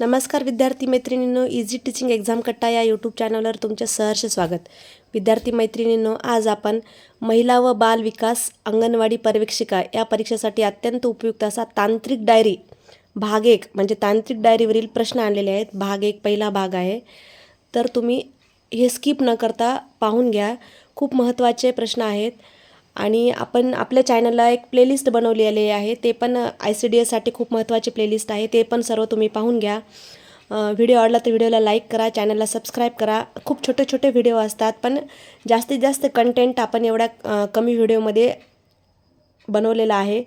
नमस्कार विद्यार्थी मैत्रिणींनो इझी टीचिंग एक्झाम कट्टा या यूट्यूब चॅनलवर तुमचे सहर्ष स्वागत. विद्यार्थी मैत्रिणींनो आज आपण महिला व बाल विकास अंगणवाडी पर्यवेक्षिका या परीक्षेसाठी अत्यंत उपयुक्त असा तांत्रिक डायरी भाग एक म्हणजे तांत्रिक डायरीवरील प्रश्न आणलेले आहेत. भाग एक पहिला भाग आहे. तर तुम्ही हे स्किप न करता पाहून घ्या. खूप महत्त्वाचे प्रश्न आहेत. आणि आपण आपल्या चॅनलला एक प्लेलिस्ट बनवलेली आहे. ते पण आय सी डी एससाठी खूप महत्त्वाची प्लेलिस्ट आहे. ते पण सर्व तुम्ही पाहून घ्या. व्हिडिओ आवडला तर व्हिडिओला लाईक करा चॅनलला सबस्क्राईब करा. खूप छोटे छोटे व्हिडिओ असतात पण जास्तीत जास्त कंटेंट आपण एवढ्या कमी व्हिडिओमध्ये बनवलेलं आहे.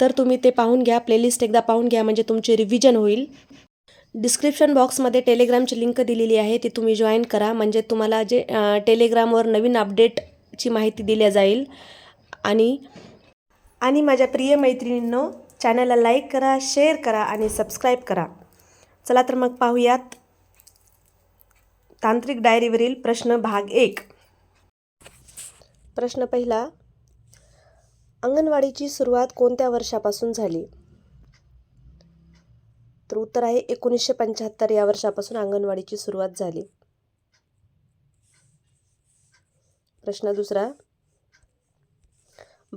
तर तुम्ही ते पाहून घ्या. प्लेलिस्ट एकदा पाहून घ्या म्हणजे तुमचे रिव्हिजन होईल. डिस्क्रिप्शन बॉक्समध्ये टेलिग्रामची लिंक दिलेली आहे. ती तुम्ही जॉईन करा. म्हणजे तुम्हाला जे टेलिग्रामवर नवीन अपडेटची माहिती दिल्या जाईल. आणि आणि माझ्या प्रिय मैत्रिणींनो चॅनलला लाईक करा शेअर करा आणि सबस्क्राईब करा. चला तर मग पाहूयात तांत्रिक डायरीवरील प्रश्न भाग एक. प्रश्न पहिला अंगणवाडीची सुरुवात कोणत्या वर्षापासून झाली? तर उत्तर आहे एकोणीसशे पंच्याहत्तर या वर्षापासून अंगणवाडीची सुरुवात झाली. प्रश्न दुसरा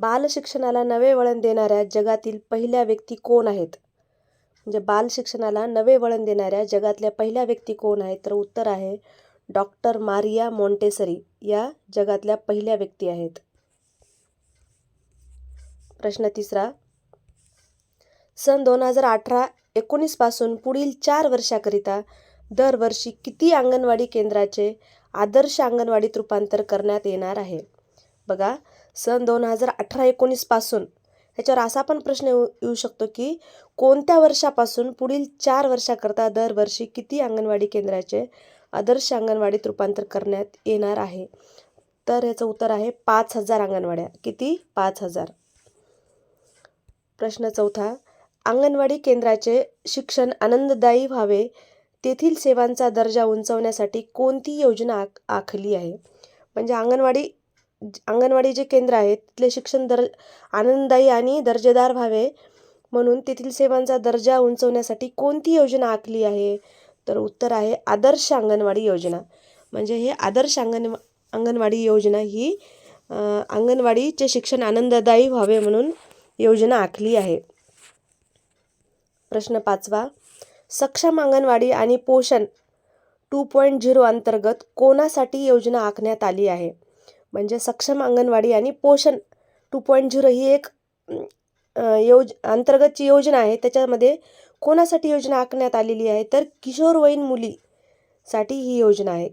बाल शिक्षणाला नवे वळण देणाऱ्या जगातील पहिल्या व्यक्ती कोण आहेत? म्हणजे बाल शिक्षणाला नवे वळण देणाऱ्या जगातल्या पहिल्या व्यक्ती कोण आहेत? तर उत्तर आहे डॉक्टर मारिया मॉन्टेसरी या जगातल्या पहिल्या व्यक्ती आहेत. प्रश्न तिसरा. सन दोन हजार अठरा एकोणीसपासून पुढील चार वर्षाकरिता दरवर्षी किती अंगणवाडी केंद्राचे आदर्श अंगणवाडीत रूपांतर करण्यात येणार आहे? बघा सन दोन हजार अठरा एकोणीसपासून ह्याच्यावर असा पण प्रश्न येऊ येऊ शकतो की कोणत्या वर्षापासून पुढील चार वर्षाकरता दरवर्षी किती अंगणवाडी केंद्राचे आदर्श अंगणवाडीत रूपांतर करण्यात येणार आहे? तर ह्याचं उत्तर आहे पाच हजार अंगणवाड्या. किती? पाच हजार. प्रश्न चौथा अंगणवाडी केंद्राचे शिक्षण आनंददायी व्हावे तेथील सेवांचा दर्जा उंचवण्यासाठी कोणती योजना आख आखली आहे? म्हणजे अंगणवाडी अंगणवाडी जे केंद्र आहेत तिथले शिक्षण दर आनंददायी आणि दर्जेदार व्हावे. म्हणून तेथील सेवांचा दर्जा उंचवण्यासाठी कोणती योजना आखली आहे? तर उत्तर आहे आदर्श अंगणवाडी योजना. म्हणजे हे आदर्श अंगण अंगणवाडी योजना ही अंगणवाडीचे शिक्षण आनंददायी व्हावे म्हणून योजना आखली आहे. प्रश्न पाचवा सक्षम अंगणवाडी आणि पोषण टू पॉईंट झिरो अंतर्गत कोणासाठी योजना आखण्यात आली आहे? म्हणजे सक्षम अंगणवाडी आणि पोषण टू पॉईंट झिरो ही एक योज अंतर्गतची योजना आहे. त्याच्यामध्ये कोणासाठी योजना आखण्यात आलेली आहे? तर किशोरवयीन मुलीसाठी ही योजना आहे.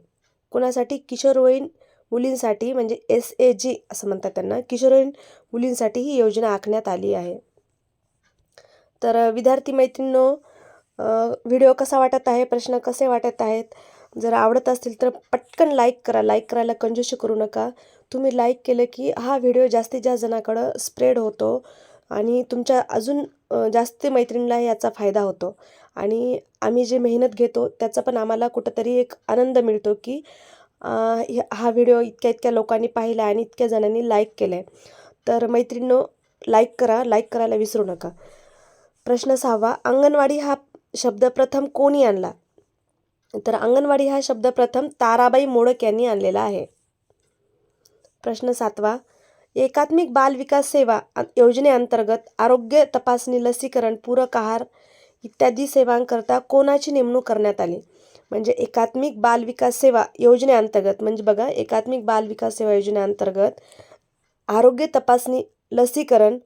कोणासाठी? किशोरवयीन मुलींसाठी म्हणजे एस ए जी असं म्हणतात त्यांना. किशोरवयीन मुलींसाठी ही योजना आखण्यात आली आहे. तर विद्यार्थी मैत्रिणींनो व्हिडिओ कसा वाटत आहे? प्रश्न कसे वाटत आहेत? जर आवडत असतील तर पटकन लाईक करा लाईक करायला कंजूशी करू नका. तुम्ही लाईक केलं की हा व्हिडिओ जास्तीत जास्त जणाकडं स्प्रेड होतो आणि तुमच्या अजून जास्त मैत्रिणीला याचा फायदा होतो. आणि आम्ही जे मेहनत घेतो त्याचा पण आम्हाला कुठंतरी एक आनंद मिळतो की ह्या- हा व्हिडिओ इतक्या इतक्या लोकांनी पाहिला आणि इतक्या जणांनी लाईक केलं आहे तर मैत्रिणीनो लाईक करा लाईक करायला विसरू नका. प्रश्न सहावा अंगणवाडी हा शब्द प्रथम कोणी आणला? तर अंगणवाडी हा शब्द प्रथम ताराबाई मोडक यांनी आणलेला आहे. प्रश्न सातवा एकात्मिक बाल विकास सेवा योजनेअंतर्गत आरोग्य तपासणी लसीकरण पूरक आहार इत्यादी सेवांकरता कोणाची नेमणूक करण्यात आली? म्हणजे एकात्मिक बाल विकास सेवा योजनेअंतर्गत म्हणजे बघा एकात्मिक बाल विकास सेवा योजनेअंतर्गत आरोग्य तपासणी लसीकरण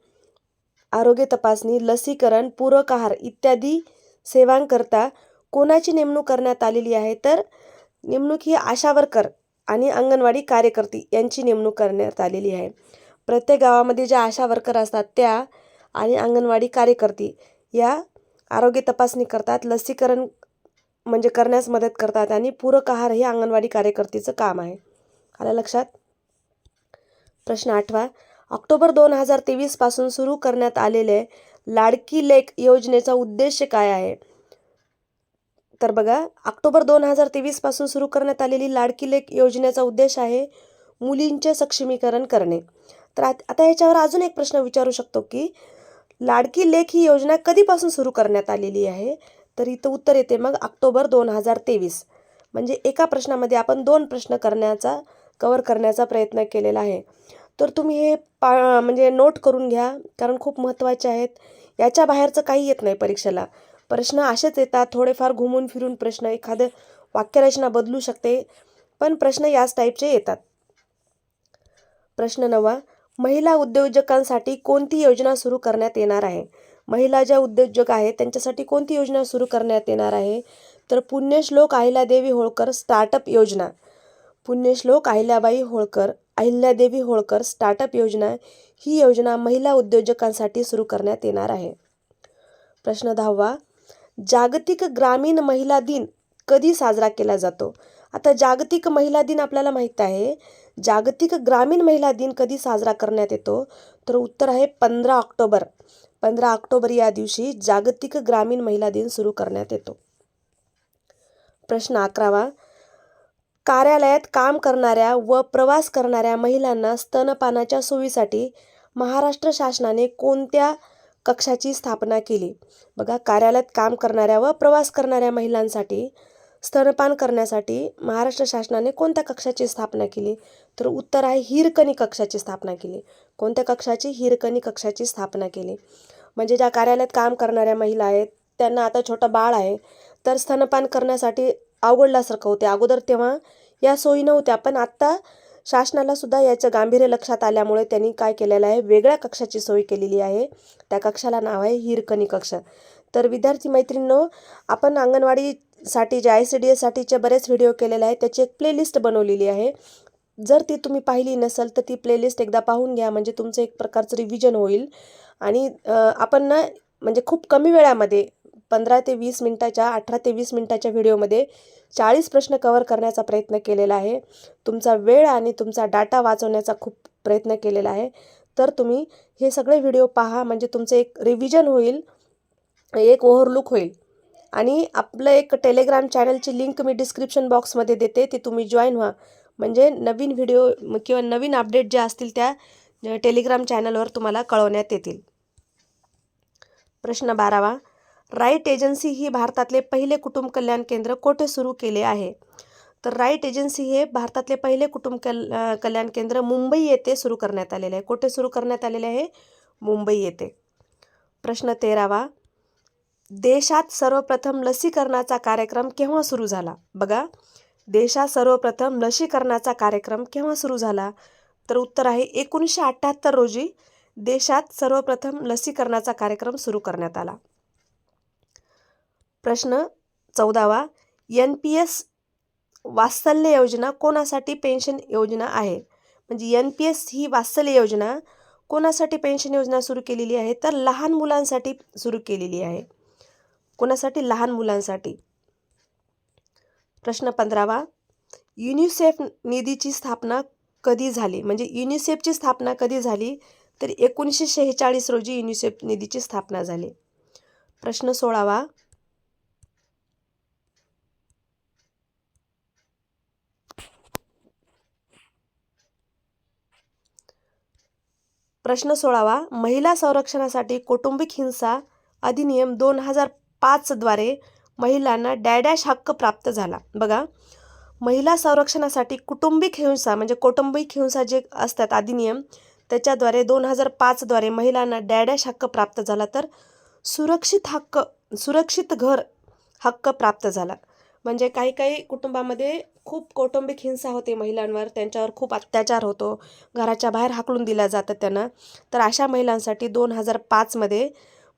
आरोग्य तपासणी लसीकरण पूरक आहार इत्यादी सेवांकरता कोणाची नेमणूक करण्यात आलेली आहे? तर नेमणूक ही आशा वर्कर आणि अंगणवाडी कार्यकर्ती यांची नेमणूक करण्यात आलेली आहे. प्रत्येक गावामध्ये ज्या आशा वर्कर असतात त्या आणि अंगणवाडी कार्यकर्ती या आरोग्य तपासणी करतात लसीकरण म्हणजे करण्यास मदत करतात आणि पूरक आहार हे अंगणवाडी कार्यकर्तीचं काम आहे. आलं लक्षात? प्रश्न आठवा. ऑक्टोबर दोन हजार तेवीसपासून सुरू करण्यात आलेले लाडकी लेक योजनेचा उद्देश काय आहे? तर बघा ऑक्टोबर दोन हजार तेवीसपासून सुरू करण्यात आलेली लाडकी लेख योजनेचा उद्देश आहे मुलींचे सक्षमीकरण करणे. तर आता ह्याच्यावर अजून एक प्रश्न विचारू शकतो की लाडकी लेख ही योजना कधीपासून सुरू करण्यात आलेली आहे? तर इथं उत्तर येते मग ऑक्टोबर दोन हजार तेवीस. म्हणजे एका प्रश्नामध्ये आपण दोन प्रश्न करण्याचा कवर करण्याचा प्रयत्न केलेला आहे. तर तुम्ही हे पा म्हणजे नोट करून घ्या कारण खूप महत्त्वाचे आहेत. याच्या बाहेरचं काही येत नाही परीक्षेला. प्रश्न असेच येतात. थोडेफार घुमून फिरून प्रश्न एखादं वाक्यरचना बदलू शकते पण प्रश्न याच टाईपचे येतात. प्रश्न नवा महिला उद्योजकांसाठी कोणती योजना सुरू करण्यात येणार आहे? महिला ज्या उद्योजक आहेत त्यांच्यासाठी कोणती योजना सुरू करण्यात येणार आहे? तर पुण्यश्लोक अहिल्यादेवी होळकर स्टार्टअप योजना. पुण्यश्लोक अहिल्याबाई होळकर अहिल्यादेवी होळकर स्टार्टअप योजना ही योजना महिला उद्योजकांसाठी सुरू करण्यात येणार आहे. प्रश्न दहावा जागतिक ग्रामीण महिला दिन कधी साजरा केला जातो? आता जागतिक महिला दिन आपल्याला माहीत आहे. जागतिक ग्रामीण महिला दिन कधी साजरा करण्यात येतो? तर उत्तर आहे पंधरा ऑक्टोबर. पंधरा ऑक्टोबर या दिवशी जागतिक ग्रामीण महिला दिन सुरू करण्यात येतो. प्रश्न अकरावा. कार्यालयात काम करणाऱ्या व प्रवास करणाऱ्या महिलांना स्तनपानाच्या सोयीसाठी महाराष्ट्र शासनाने कोणत्या कक्षाची स्थापना केली. बघा कार्यालयात काम करणाऱ्या व प्रवास करणाऱ्या महिलांसाठी स्तनपान करण्यासाठी महाराष्ट्र शासनाने कोणत्या कक्षाची स्थापना केली? तर उत्तर आहे हिरकणी कक्षाची स्थापना केली. कोणत्या कक्षाची? हिरकणी कक्षाची स्थापना केली. म्हणजे ज्या कार्यालयात काम करणाऱ्या महिला आहेत त्यांना आता छोटं बाळ आहे तर स्तनपान करण्यासाठी अवघडल्यासारखं होते. अगोदर तेव्हा या सोयी नव्हत्या पण आत्ता शासनाला सुद्धा याचं गांभीर्य लक्षात आल्यामुळे त्यांनी काय केलेलं आहे? वेगळ्या कक्षाची सोय केलेली आहे. त्या कक्षाला नाव आहे हिरकणी कक्ष. तर विद्यार्थी मैत्रिणींनो आपण अंगणवाडीसाठी जे आय सी डी एससाठीचे बरेच व्हिडिओ केलेले आहेत त्याची एक प्लेलिस्ट बनवलेली आहे. जर ती तुम्ही पाहिली नसेल तर ती प्लेलिस्ट एकदा पाहून घ्या म्हणजे तुमचं एक प्रकारचं रिव्हिजन होईल. आणि आपण ना म्हणजे खूप कमी वेळामध्ये पंधरा ते वीस मिनटाच्या अठरा ते वीस मिनटाच्या व्हिडिओमध्ये चाळीस प्रश्न कवर करण्याचा प्रयत्न केलेला आहे. तुमचा वेळ आणि तुमचा डाटा वाचवण्याचा खूप प्रयत्न केलेला आहे. तर तुम्ही हे सगळे व्हिडिओ पहा म्हणजे तुमचं एक रिव्हिजन होईल एक ओव्हरलुक होईल. आणि आपलं एक टेलिग्राम चॅनलची लिंक मी डिस्क्रिप्शन बॉक्समध्ये देते ते तुम्ही जॉईन व्हा. म्हणजे नवीन व्हिडिओ किंवा नवीन अपडेट जे असतील त्या टेलिग्राम चॅनलवर तुम्हाला कळवण्यात येतील. प्रश्न बारावा. राईट एजन्सी ही भारतातले पहिले कुटुंब कल्याण केंद्र कोठे सुरू केले आहे? तर राईट एजन्सी हे भारतातले पहिले कुटुंब कल कल्याण केंद्र मुंबई येथे सुरू करण्यात आलेले आहे. कोठे सुरू करण्यात आलेले आहे? मुंबई येथे. प्रश्न तेरावा. देशात सर्वप्रथम लसीकरणाचा कार्यक्रम केव्हा सुरू झाला? बघा. देशात सर्वप्रथम लसीकरणाचा कार्यक्रम केव्हा सुरू झाला? तर उत्तर आहे एकोणीसशे अठ्ठ्याहत्तर रोजी देशात सर्वप्रथम लसीकरणाचा कार्यक्रम सुरू करण्यात आला. प्रश्न चौदावा एन पी एस वात्सल्य योजना कोणासाठी पेन्शन योजना आहे? म्हणजे एन पी एस ही वात्सल्य योजना कोणासाठी पेन्शन योजना सुरू केलेली आहे? तर लहान मुलांसाठी सुरू केलेली आहे. कोणासाठी? लहान मुलांसाठी. प्रश्न पंधरावा युनिसेफ निधीची स्थापना कधी झाली? म्हणजे युनिसेफची स्थापना कधी झाली? तर एकोणीसशे शेहेचाळीस रोजी युनिसेफ निधीची स्थापना झाली. प्रश्न सोळावा प्रश्न सोळावा महिला संरक्षणासाठी कौटुंबिक हिंसा अधिनियम दोन हजार पाचद्वारे महिलांना डॅडॅश हक्क प्राप्त झाला. बघा महिला संरक्षणासाठी कुटुंबिक हिंसा म्हणजे कौटुंबिक हिंसा जे असतात अधिनियम त्याच्याद्वारे दोन हजार पाचद्वारे महिलांना डॅडॅश हक्क प्राप्त झाला तर सुरक्षित हक्क सुरक्षित घर हक्क प्राप्त झाला. म्हणजे काही काही कुटुंबामध्ये खूप कौटुंबिक हिंसा होते महिलांवर. त्यांच्यावर खूप अत्याचार होतो. घराच्या बाहेर हाकलून दिल्या जातं त्यांना. तर अशा महिलांसाठी दोन हजार पाचमध्ये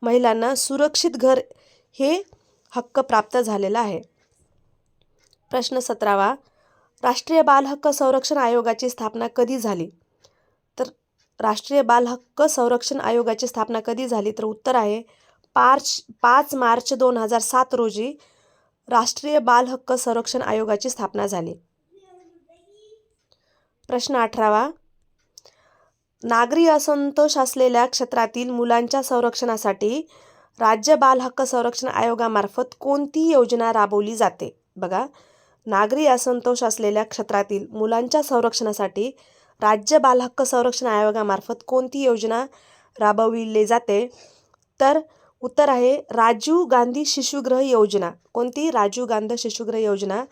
महिलांना सुरक्षित घर हे हक्क प्राप्त झालेला आहे. प्रश्न सतरावा. राष्ट्रीय बाल हक्क संरक्षण आयोगाची स्थापना कधी झाली? तर राष्ट्रीय बाल हक्क संरक्षण आयोगाची स्थापना कधी झाली? तर उत्तर आहे पाच पाच मार्च दोन हजार सात रोजी राष्ट्रीय बाल हक्क संरक्षण आयोगाची स्थापना झाली. प्रश्न अठरावा. नागरी असंतोष असलेल्या क्षेत्रातील मुलांच्या संरक्षणासाठी राज्य बाल हक्क संरक्षण आयोगामार्फत कोणती योजना राबवली जाते? बघा. नागरी असंतोष असलेल्या क्षेत्रातील मुलांच्या संरक्षणासाठी राज्य बाल हक्क संरक्षण आयोगामार्फत कोणती योजना राबविली जाते? तर उत्तर आहे राजीव गांधी शिशुगृह योजना. कोणती? राजीव गांधी शिशुगृह योजना.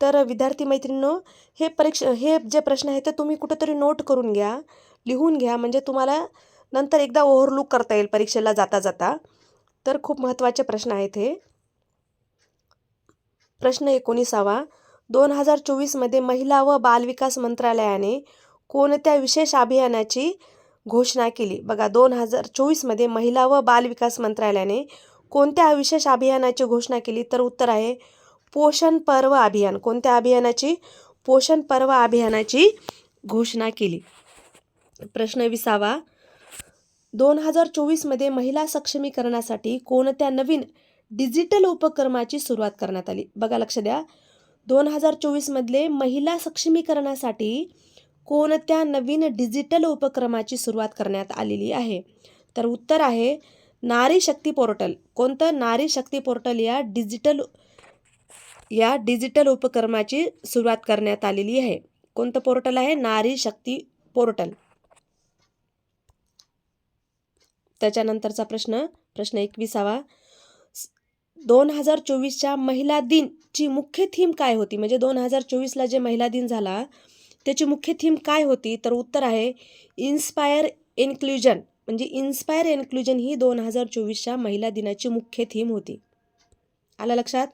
तर विद्यार्थी मैत्रिणींनो हे परीक्षा हे जे प्रश्न आहेत ते तुम्ही कुठेतरी नोट करून घ्या लिहून घ्या म्हणजे तुम्हाला नंतर एकदा ओव्हरलुक करता येईल परीक्षेला जाता जाता. तर खूप महत्त्वाचे प्रश्न आहेत हे. प्रश्न एकोणीसावा. दोन हजार चोवीसमध्ये महिला व बालविकास मंत्रालयाने कोणत्या विशेष अभियानाची घोषणा केली. बघा दोन हजार चोवीसमध्ये महिला व बालविकास मंत्रालयाने कोणत्या विशेष अभियानाची घोषणा केली? तर उत्तर आहे पोषण पर्व अभियान. कोणत्या अभियानाची? पोषण पर्व अभियानाची घोषणा केली. प्रश्न विसावा. दोन हजार चोवीसमध्ये महिला सक्षमीकरणासाठी कोणत्या नवीन डिजिटल उपक्रमाची सुरुवात करण्यात आली? बघा लक्ष द्या. दोन हजार चोवीसमधले महिला सक्षमीकरणासाठी कोणत्या नवीन डिजिटल उपक्रमाची सुरुवात करण्यात आलेली आहे? तर उत्तर आहे नारी शक्ती पोर्टल. कोणतं नारी शक्ती पोर्टल या डिजिटल या डिजिटल उपक्रमाची सुरुवात करण्यात आलेली आहे? कोणतं पोर्टल आहे? नारी शक्ती पोर्टल. त्याच्यानंतरचा प्रश्न प्रश्न एकविसावा. दोन हजार चोवीसच्या महिला दिनची मुख्य थीम काय होती? म्हणजे दोन हजार चोवीसला जे महिला दिन झाला त्याची मुख्य थीम काय होती? तर उत्तर आहे इन्स्पायर इन्क्ल्युजन म्हणजे इन्स्पायर इन्क्ल्युजन ही दोन हजार चोवीसच्या महिला दिनाची मुख्य थीम होती. आला लक्षात?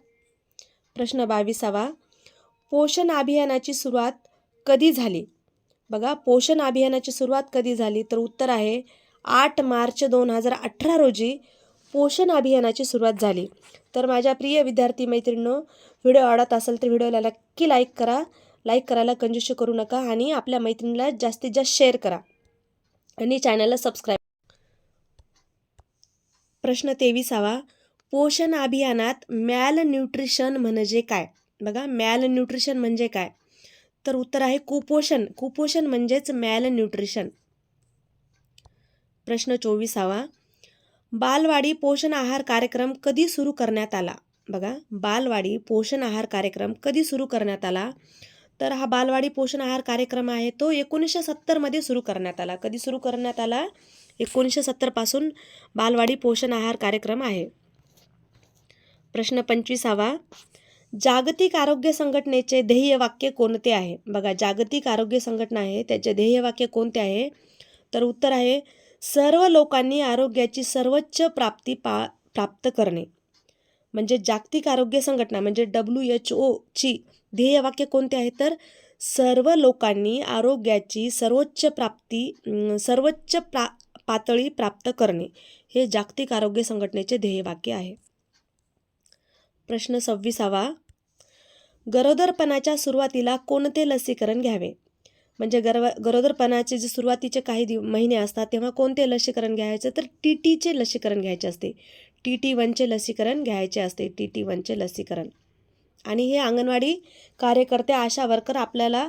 प्रश्न बावीसावा. पोषण अभियानाची सुरुवात कधी झाली? बघा पोषण अभियानाची सुरुवात कधी झाली? तर उत्तर आहे आठ मार्च दोन हजार अठरा रोजी पोषण अभियानाची सुरुवात झाली. तर माझ्या प्रिय विद्यार्थी मैत्रिणींनो व्हिडिओ आवडत असेल तर व्हिडिओला नक्की लाईक करा. लाईक करायला कंजूशी करू नका आणि आपल्या मैत्रिणीला जास्तीत जास्त शेअर करा. आणि चॅनलला सबस्क्राईब प्रश्न तेविसावा. पोषण अभियानात मॅल न्यूट्रिशन म्हणजे काय? बघा मॅल न्यूट्रिशन म्हणजे काय? तर उत्तर आहे कुपोषण. कुपोषण म्हणजेच मॅल न्यूट्रिशन प्रश्न चोवीसावा. बालवाडी पोषण आहार कार्यक्रम कधी सुरू करण्यात आला? बघा बालवाडी पोषण आहार कार्यक्रम कधी सुरू करण्यात आला? तर हा बालवाडी पोषण आहार कार्यक्रम आहे. तो एकोणीसशे सत्तरमध्ये सुरू करण्यात आला. कधी सुरू करण्यात आला? एकोणीसशे सत्तरपासून बालवाडी पोषण आहार कार्यक्रम आहे. प्रश्न पंचवीसावा. जागतिक आरोग्य संघटनेचे ध्येय वाक्य कोणते आहे? बघा जागतिक आरोग्य संघटना आहे. त्याचे ध्येय वाक्य कोणते आहे? तर उत्तर आहे सर्व लोकांनी आरोग्याची सर्वोच्च प्राप्ती पा प्राप्त करणे. म्हणजे जागतिक आरोग्य संघटना म्हणजे डब्ल्यू एच ओची ध्येयवाक्य कोणते आहे? तर सर्व लोकांनी आरोग्याची सर्वोच्च प्राप्ती सर्वोच्च प्रा पातळी प्राप्त करणे हे जागतिक आरोग्य संघटनेचे ध्येयवाक्य आहे. प्रश्न सव्वीसावा. गरोदरपणाच्या सुरुवातीला कोणते लसीकरण घ्यावे? म्हणजे गर्व गरोदरपणाचे जे सुरुवातीचे काही दिव महिने असतात तेव्हा कोणते लसीकरण घ्यायचे? तर टी टीचे लसीकरण घ्यायचे असते. टी टी वनचे लसीकरण घ्यायचे असते टी टी वनचे लसीकरण. आणि हे अंगणवाडी कार्यकर्ते आशा वर्कर आपल्याला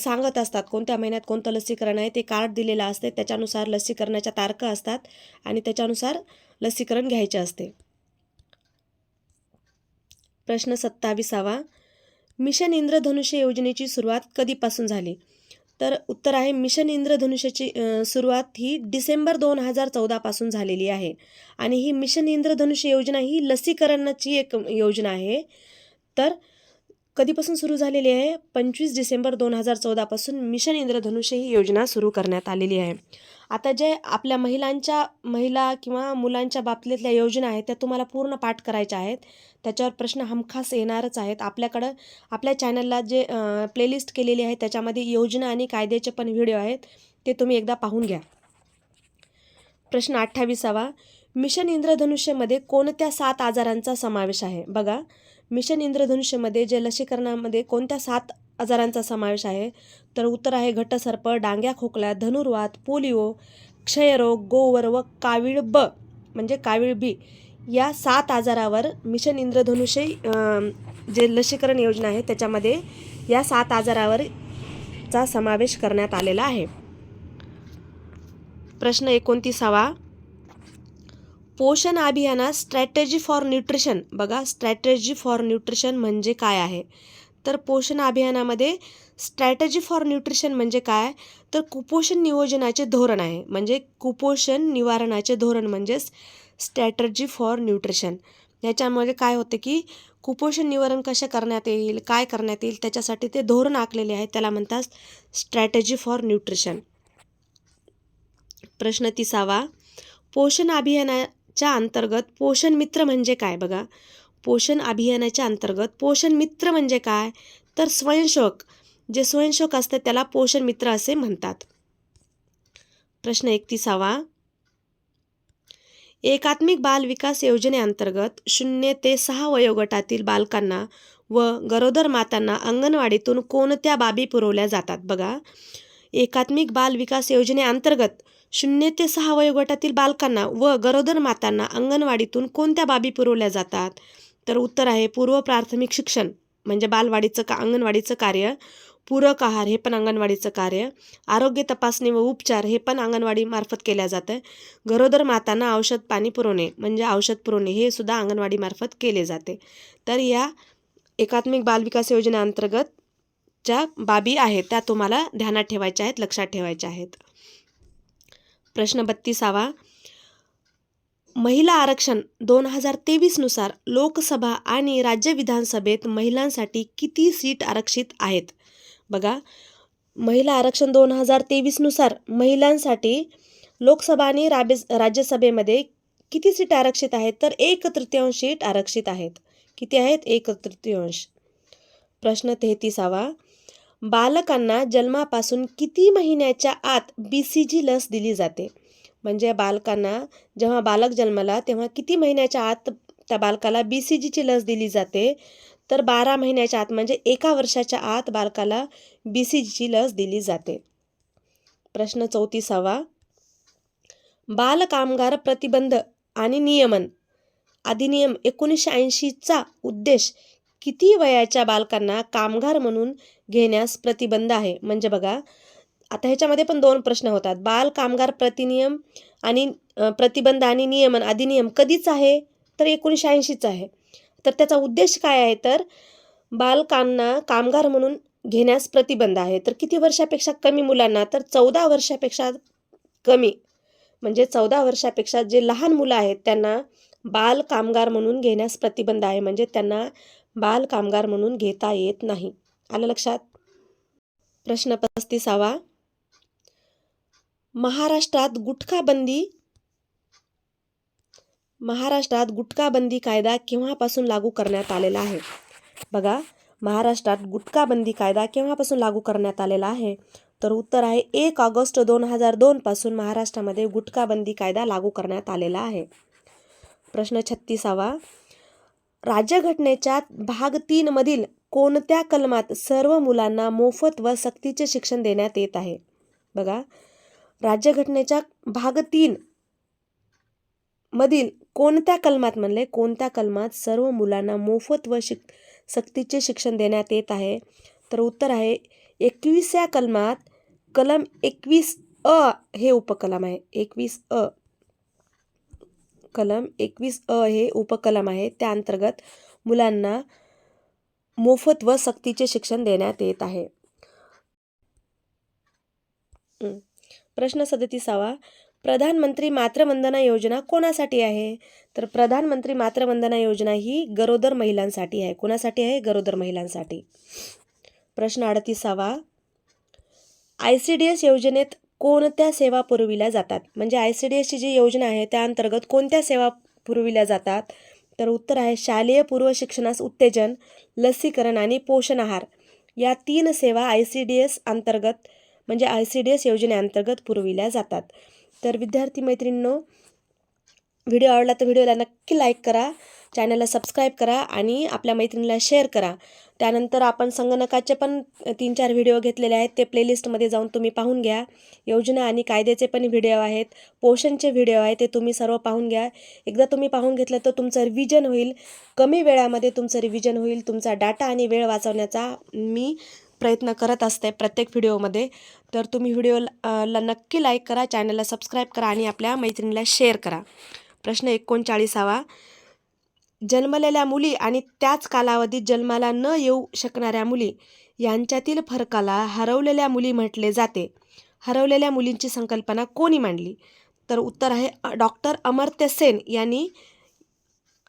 सांगत असतात कोणत्या महिन्यात कोणतं लसीकरण आहे ते कार्ड दिलेलं असते त्याच्यानुसार लसीकरणाच्या तारखा असतात आणि त्याच्यानुसार लसीकरण घ्यायचे असते. प्रश्न सत्ताविसावा. मिशन इंद्रधनुष्य योजनेची सुरुवात कधीपासून झाली? तर उत्तर आहे मिशन इंद्रधनुष्याची सुरुवात ही डिसेंबर दोन हजार चौदापासून झालेली आहे. आणि ही मिशन इंद्रधनुष्य योजना ही लसीकरणाची एक योजना आहे. तर कधीपासून सुरू झालेली आहे? पंचवीस डिसेंबर दोन हजार चौदापासून मिशन इंद्रधनुष्य ही योजना सुरू करण्यात आलेली आहे. आता जे आपल्या महिलांच्या महिला किंवा मुलांच्या बाबतीतल्या योजना आहेत त्या तुम्हाला पूर्ण पाठ करायच्या आहेत. त्याच्यावर प्रश्न हमखास येणारच आहेत. आपल्याकडं आपल्या चॅनलला जे प्लेलिस्ट केलेली आहे त्याच्यामध्ये योजना आणि कायद्याचे पण व्हिडिओ आहेत. ते तुम्ही एकदा पाहून घ्या. प्रश्न अठ्ठावीसावा. मिशन इंद्रधनुष्यमध्ये कोणत्या सात आजारांचा समावेश आहे? बघा. मिशन इंद्रधनुष्यमध्ये जे लसीकरणामध्ये कोणत्या सात आजारांचा समावेश आहे? तर उत्तर आहे घटसर्प डांग्या खोकला धनुर्वात पोलिओ क्षयरोग गोवर व कावीळ ब म्हणजे कावीळ बी. या सात आजारावर मिशन इंद्रधनुष्य जे लसीकरण योजना आहे त्याच्यामध्ये या सात आजारावर चा समावेश करण्यात आलेला आहे. प्रश्न एकोणतीसावा. पोषण अभियानात स्ट्रॅटेजी फॉर न्यूट्रिशन बघा स्ट्रॅटेजी फॉर न्यूट्रिशन म्हणजे काय आहे? तर पोषण अभियानामध्ये स्ट्रॅटेजी फॉर न्यूट्रिशन म्हणजे काय? तर कुपोषण नियोजनाचे धोरण आहे. म्हणजे कुपोषण निवारणाचे धोरण म्हणजेच स्ट्रॅटर्जी फॉर न्यूट्रिशन याच्यामध्ये काय होते की कुपोषण निवारण कसे करण्यात येईल काय करण्यात येईल त्याच्यासाठी ते धोरण आखलेले आहे. त्याला म्हणतात स्ट्रॅटजी फॉर न्यूट्रिशन प्रश्न तिसावा. पोषण अभियाना च्या अंतर्गत पोषण मित्र म्हणजे काय बघा? पोषण अभियानाच्या अंतर्गत पोषण मित्र म्हणजे काय? तर स्वयंसेवक जे स्वयंसेवक असतात त्याला पोषण मित्र असे म्हणतात. प्रश्न एकतीसावा. एकात्मिक बाल विकास योजनेअंतर्गत शून्य ते सहा वयोगटातील बालकांना व गरोदर मातांना अंगणवाडीतून कोणत्या बाबी पुरवल्या जातात बघा? एकात्मिक बाल विकास योजनेअंतर्गत शून्य ते सहा वयोगटातील बालकांना व गरोदर मातांना अंगणवाडीतून कोणत्या बाबी पुरवल्या जातात? तर उत्तर आहे पूर्व प्राथमिक शिक्षण म्हणजे बालवाडीचं का अंगणवाडीचं कार्य पूरक आहार हे पण अंगणवाडीचं कार्य आरोग्य तपासणी व उपचार हे पण अंगणवाडीमार्फत केल्या जातं. गरोदर मातांना औषध पाणी पुरवणे म्हणजे औषध पुरवणे हे सुद्धा अंगणवाडीमार्फत केले जाते. तर या एकात्मिक बालविकास योजनेअंतर्गत ज्या बाबी आहेत त्या तुम्हाला ध्यानात ठेवायच्या आहेत लक्षात ठेवायच्या आहेत. प्रश्न बत्तीसावा. महिला आरक्षण दोन हजार तेवीसनुसार लोकसभा आणि राज्य विधानसभेत महिलांसाठी किती सीट आरक्षित आहेत? बघा महिला आरक्षण दोन हजार तेवीसनुसार महिलांसाठी लोकसभा आणि राबे राज्यसभेमध्ये किती सीट आरक्षित आहेत? तर एक तृतीयांश सीट आरक्षित आहेत. किती आहेत? एक तृतीयांश. प्रश्न तेहतीसावा. बालकांना जन्मापासून किती महिन्याच्या आत बी सी जी लस दिली जाते? म्हणजे बालकांना जेव्हा बालक जन्मला तेव्हा किती महिन्याच्या आत त्या बालकाला बी सी जीची लस दिली जाते? तर बारा महिन्याच्या आत म्हणजे एका वर्षाच्या आत बालकाला बी सी जीची लस दिली जाते. प्रश्न चौतीसावा. बालकामगार प्रतिबंध आणि नियमन. अधिनियम एकोणीसशे ऐंशीचा उद्देश किती वयाच्या बालकांना कामगार म्हणून घेण्यास प्रतिबंध आहे? म्हणजे बघा आता ह्याच्यामध्ये पण दोन प्रश्न होतात. बाल कामगार प्रतिनियम आणि प्रतिबंध आणि नियमन अधिनियम कधीच आहे? तर एकोणीसशे ऐंशीच आहे. तर त्याचा उद्देश काय आहे? तर बालकांना कामगार म्हणून घेण्यास प्रतिबंध आहे. तर किती वर्षापेक्षा कमी मुलांना? तर चौदा वर्षापेक्षा कमी म्हणजे चौदा वर्षापेक्षा जे लहान मुलं आहेत त्यांना बाल कामगार म्हणून घेण्यास प्रतिबंध आहे. म्हणजे त्यांना बालकामगार म्हणून घेता येत नाही. आलं लक्षात? प्रश्न पस्तीसावा. महाराष्ट्रात गुटखाबंदी? महाराष्ट्रात गुटखाबंदी कायदा केव्हापासून लागू करण्यात आलेला आहे? बघा महाराष्ट्रात गुटखाबंदी कायदा केव्हापासून लागू करण्यात आलेला आहे? तर उत्तर आहे एक ऑगस्ट दोन हजार दोनपासून महाराष्ट्रामध्ये गुटखाबंदी कायदा लागू करण्यात आलेला आहे. प्रश्न छत्तीसावा. राज्यघटनेच्या भाग तीनमधील कोणत्या कलमात सर्व मुलांना मोफत व सक्तीचे शिक्षण देण्यात येत आहे? बघा. राज्यघटनेच्या भाग तीन मधील कोणत्या कलमात म्हणले? कोणत्या कलमात सर्व मुलांना मोफत व शिक सक्तीचे शिक्षण देण्यात येत आहे? तर उत्तर आहे एकवीस या कलमात कलम एकवीस अ हे उपकलम आहे. एकवीस अ. कलम एकवीस अ हे उपकलम आहे. त्या अंतर्गत मुलांना मोफत व सक्तीचे शिक्षण देण्यात येत आहे. प्रश्न सदतीसावा. प्रधानमंत्री मातृवंदना योजना कोणासाठी आहे? तर प्रधानमंत्री मातृवंदना योजना ही गरोदर महिलांसाठी आहे. कोणासाठी आहे? गरोदर महिलांसाठी. प्रश्न अडतीसावा. आय सी डी एस योजनेत कोणत्या सेवा पुरविल्या जातात? म्हणजे आय सी डी एसची जी योजना आहे त्या अंतर्गत कोणत्या सेवा पुरविल्या जातात? तर उत्तर आहे शालेय पूर्व शिक्षणास उत्तेजन लसीकरण आणि पोषण आहार या तीन सेवा आय सी डी एस अंतर्गत म्हणजे आय सी डी एस योजनेअंतर्गत पुरविल्या जातात. तर विद्यार्थी मैत्रिणींनो व्हिडिओ आवडला तर व्हिडिओला नक्की लाईक करा. चॅनलला सबस्क्राईब करा आणि आपल्या मैत्रिणीला शेअर करा. त्यानंतर आपण संगणकाचे पण तीन चार व्हिडिओ घेतलेले आहेत. ते प्लेलिस्टमध्ये जाऊन तुम्ही पाहून घ्या. योजना आणि कायद्याचे पण व्हिडिओ आहेत. पोषणचे व्हिडिओ आहेत. ते तुम्ही सर्व पाहून घ्या. एकदा तुम्ही पाहून घेतलं तर तुमचं रिव्हिजन होईल. कमी वेळामध्ये तुमचं रिव्हिजन होईल. तुमचा डाटा आणि वेळ वाचवण्याचा मी प्रयत्न करत असते प्रत्येक व्हिडिओमध्ये. तर तुम्ही व्हिडिओला नक्की लाईक करा चॅनलला सबस्क्राईब करा आणि आपल्या मैत्रिणीला शेअर करा. प्रश्न एकोणचाळीसावा. जन्मलेल्या मुली आणि त्याच कालावधीत जन्माला न येऊ शकणाऱ्या मुली यांच्यातील फरकाला हरवलेल्या मुली म्हटले जाते. हरवलेल्या मुलींची संकल्पना कोणी मांडली? तर उत्तर आहे डॉक्टर अमर्त्य सेन यांनी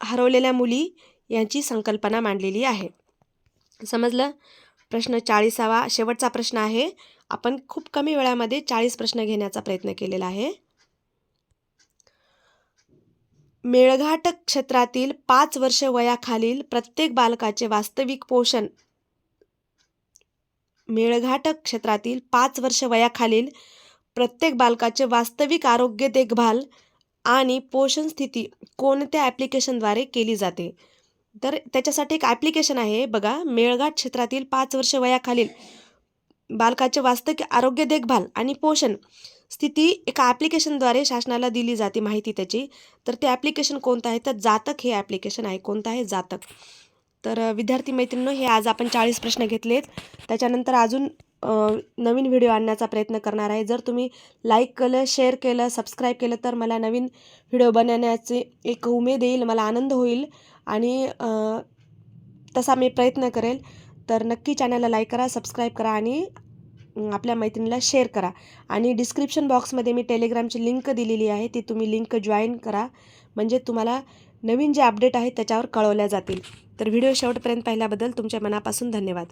हरवलेल्या मुली यांची संकल्पना मांडलेली आहे. समजलं? प्रश्न चाळीसावा शेवटचा प्रश्न आहे. आपण खूप कमी वेळामध्ये चाळीस प्रश्न घेण्याचा प्रयत्न केलेला आहे. मेळघाट क्षेत्रातील पाच वर्ष वयाखालील प्रत्येक बालकाचे वास्तविक पोषण. मेळघाट क्षेत्रातील पाच वर्ष वयाखालील प्रत्येक बालकाचे वास्तविक आरोग्य देखभाल आणि पोषण स्थिती कोणत्या ॲप्लिकेशनद्वारे केली जाते? तर त्याच्यासाठी एक ॲप्लिकेशन आहे बघा मेळघाट क्षेत्रातील पाच वर्ष वयाखालील बालकाचे वास्तविक आरोग्य देखभाल आणि पोषण. स्थिती एका ॲप्लिकेशनद्वारे शासनाला दिली जाते माहिती त्याची. तर ते ॲप्लिकेशन कोणतं आहे? तर जातक हे ॲप्लिकेशन आहे. कोणतं आहे? जातक. तर विद्यार्थी मैत्रिणींनो हे आज आपण चाळीस प्रश्न घेतलेत. त्याच्यानंतर अजून नवीन व्हिडिओ आणण्याचा प्रयत्न करणार आहे. जर तुम्ही लाईक केलं शेअर केलं सबस्क्राईब केलं तर मला नवीन व्हिडिओ बनवण्याचे एक उमेद येईल मला आनंद होईल आणि तसा मी प्रयत्न करेल. तर नक्की चॅनलला लाईक करा सबस्क्राईब करा आणि आपल्या मैत्रिणीला शेअर करा. आणि डिस्क्रिप्शन बॉक्समध्ये मी टेलिग्रामची लिंक दिलेली आहे. ती तुम्ही लिंक जॉईन करा. म्हणजे तुम्हाला नवीन जे अपडेट आहेत त्याच्यावर कळवल्या जातील. तर व्हिडिओ शेवटपर्यंत पाहिल्याबद्दल तुमच्या मनापासून धन्यवाद.